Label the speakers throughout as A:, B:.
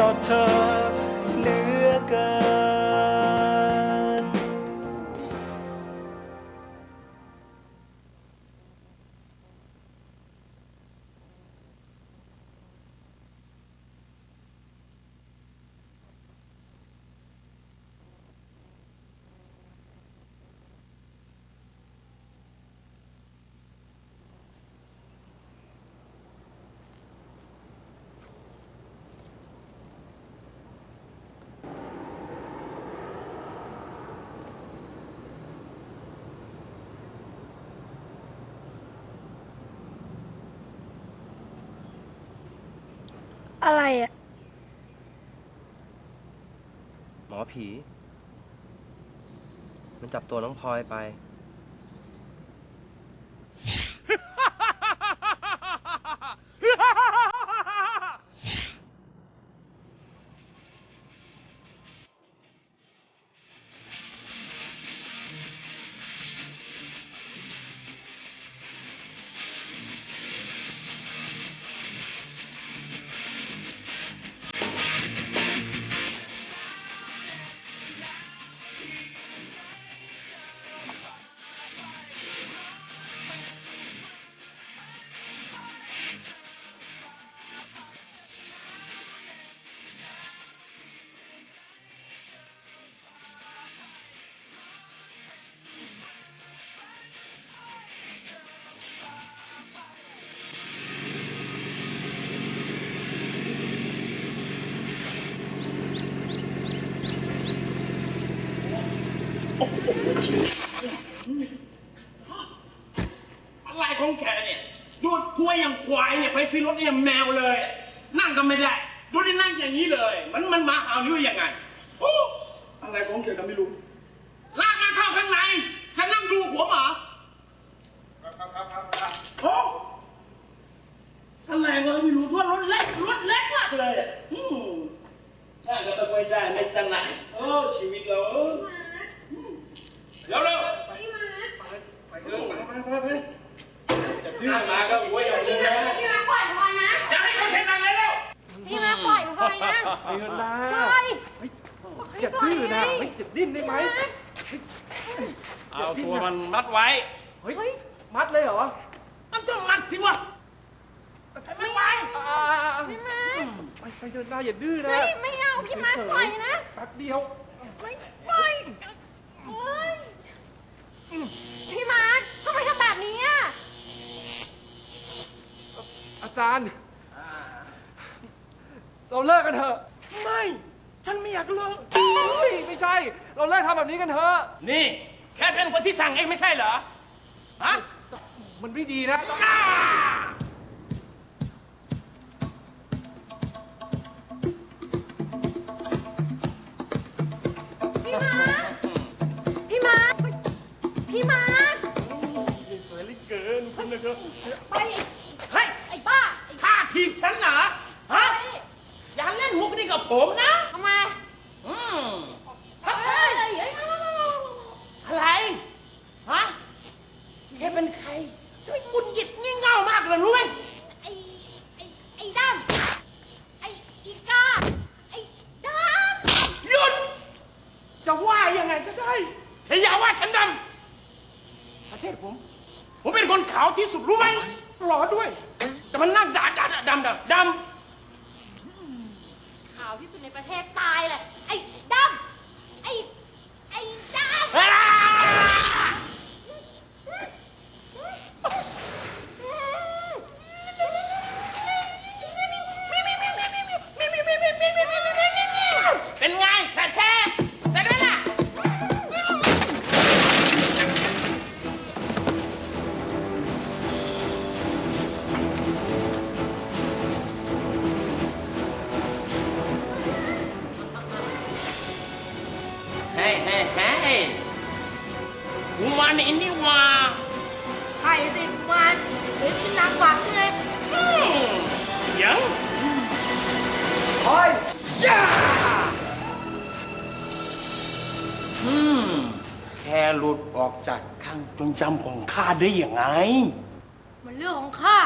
A: ต่อเธอ อะ
B: ไรอะ
A: หมอผี มันจับตัวน้องพลอยไป
C: อะไรของแกเนี่ย ดูดถ้วยอย่างควายเนี่ยไปซื้อรถอย่างแมวเลย นั่งก็ไม่ได้ ดูได้นั่งอย่างนี้เลย มันมันมาเห่าหรือยังไงโอ้อะไรของแกก็ไม่รู้ ลากมาเข้าข้างในจะนั่งดูหัวหมาครับครับครับครับโอ้อะไรวะไม่รู้ทั่วรถเล็กรถเล็กมากเลยอะอืมน่าจะไปได้ในจังไหนโอ้ชีวิตเราเออเร็วเร็ว
B: พี่มาร์ค
C: ไปเดินไปไปไปไปจะดื้อมาก็หัวอย่างนี้
B: พี่
C: นะ
B: มาร์คพี่มาร์คปล่อยพลอยนะ
C: อย่าให้เขาเซ็นอะไรแล้ว
B: พี่มาร์คปล่อยพลอยนะ
D: ไปเถอะนะ
B: ปอย่า
D: ดื้อนะเฮ้ยอย่าดิ้นได้ไหม
C: เอาตัวมันมัดไว้
D: เฮ้ย มัดเลยเหรอ
C: มันต้องมัดสิวะไม่ไหว
D: อ่า
B: พี่มาร์ค
D: ไปไปเถอะนะอย่าดื้อนะ
B: เฮ้ยไม่เอาพี่มารปล่อยนะ
D: แป๊บเดียว
B: ไม่ปล่อยโอ๊ยพี่มาร์คทำไมทำแบบนี้อะ
D: อาจารย์ เราเลิกกันเถอะ
C: ไม่ ฉันไม่อยากเลิก
D: เฮ้ย ไม่ใช่ เราเลิกทำแบบนี้กันเถอะ
C: นี่ แค่เป็นคนที่สั่งเองไม่ใช่เหรอ ฮะ
D: มันไม่ดีนะ
C: ดำ
B: ดำ
C: ข่าวที่สุด
B: ในประเทศตายเลย
C: หลุดออกจากข้างจงจำของข้าได้ยังไง
B: มันเรื่องของข้า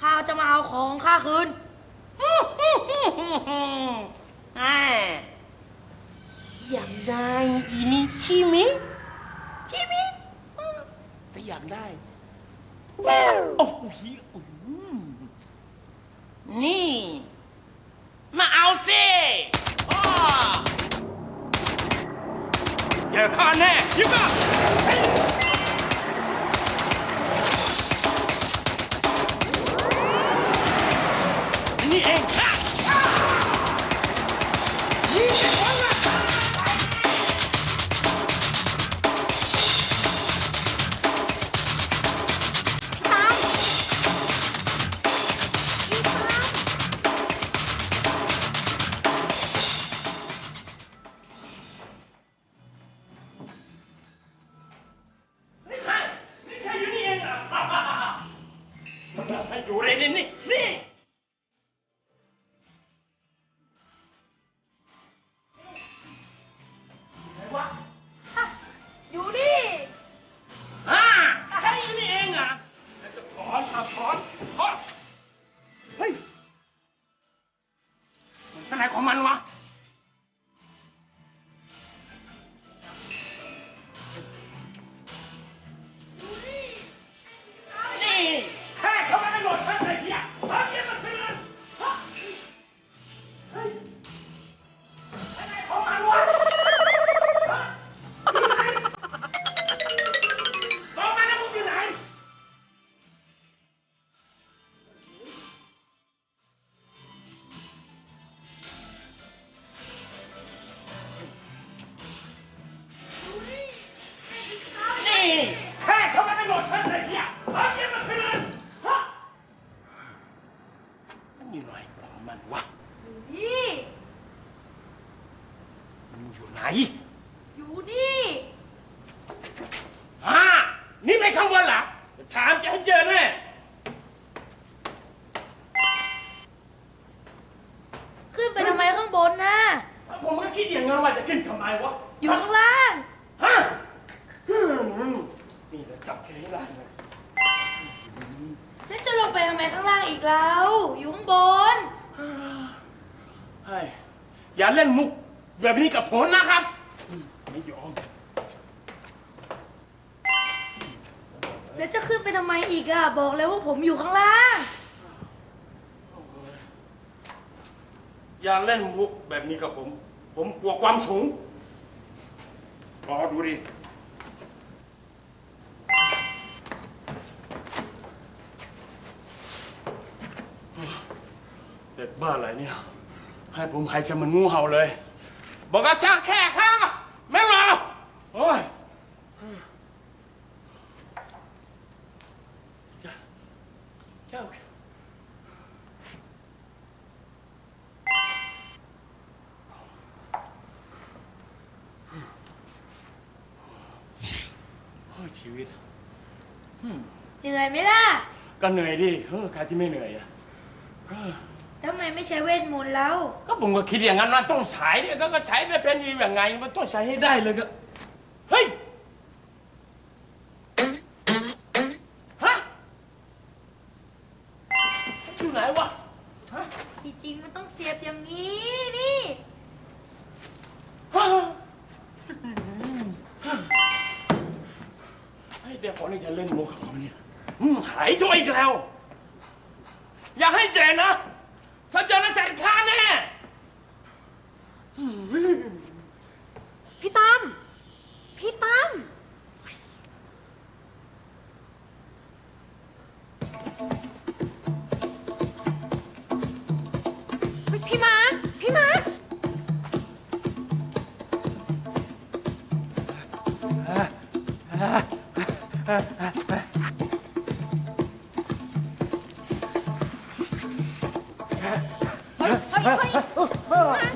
B: ข้าจะมาเอาของของข้าคืน
A: อ่าอยากได้อีนี่ใช่ไหมใช่ไหมถ้าอยากได้โอ้โหอืมนี่ เจ
C: อ อย่างนั้นว่าจะขึ้น
B: ทำไม
C: วะ
B: อยู่ข้างล่าง
C: ฮะอืมนี่แหละจับแค่ให้ได้เลย
B: แล้วจะลงไปทำไมข้างล่างอีกแล้ว อยู่ข้างบน
C: เฮ้ยอย่าเล่นมุกแบบนี้กับผมนะครับอืมไม่ยอม
B: แล้วจะขึ้นไปทำไมอีกอะ บอกแล้วว่าผมอยู่ข้างล่าง
C: อย่าเล่นมุกแบบนี้กับผม ผมกลัวความสูงรอดูดิเด็กบ้าอะไรเนี่ย ให้ผมหายใจมันงูเห่าเลย บอกว่าชักแค่ข้างแม่งเหรอโอ้ยเจ้าเจ้า โอ้ ยชีวิต
B: เหนื่อยไหมล่ะ
C: ก็เหนื่อยดิเออใครที่ไม่เหนื่อยอะ
B: ทำไมไม่ใช้เวทมนต์แล้ว
C: ก็ผมก็คิดอย่างนั้นว่าต้องใช้เนี่ยก็ก็ใช้ไม่เป็นอยู่อย่างไง มันต้องใช้ให้ได้เลยก็เฮ้ยฮะอยู่ไหนวะฮะ
B: ที่จริงมันต้องเสียบอย่างนี้นี่
C: เดี๋ยวผมนี่จะเล่นมุกกับผมเนี่ยหายตัวอีกแล้ว อย่าให้เจนนะ ถ้าเจอนะแสนค่าแน่ 허이, 허이, 허이.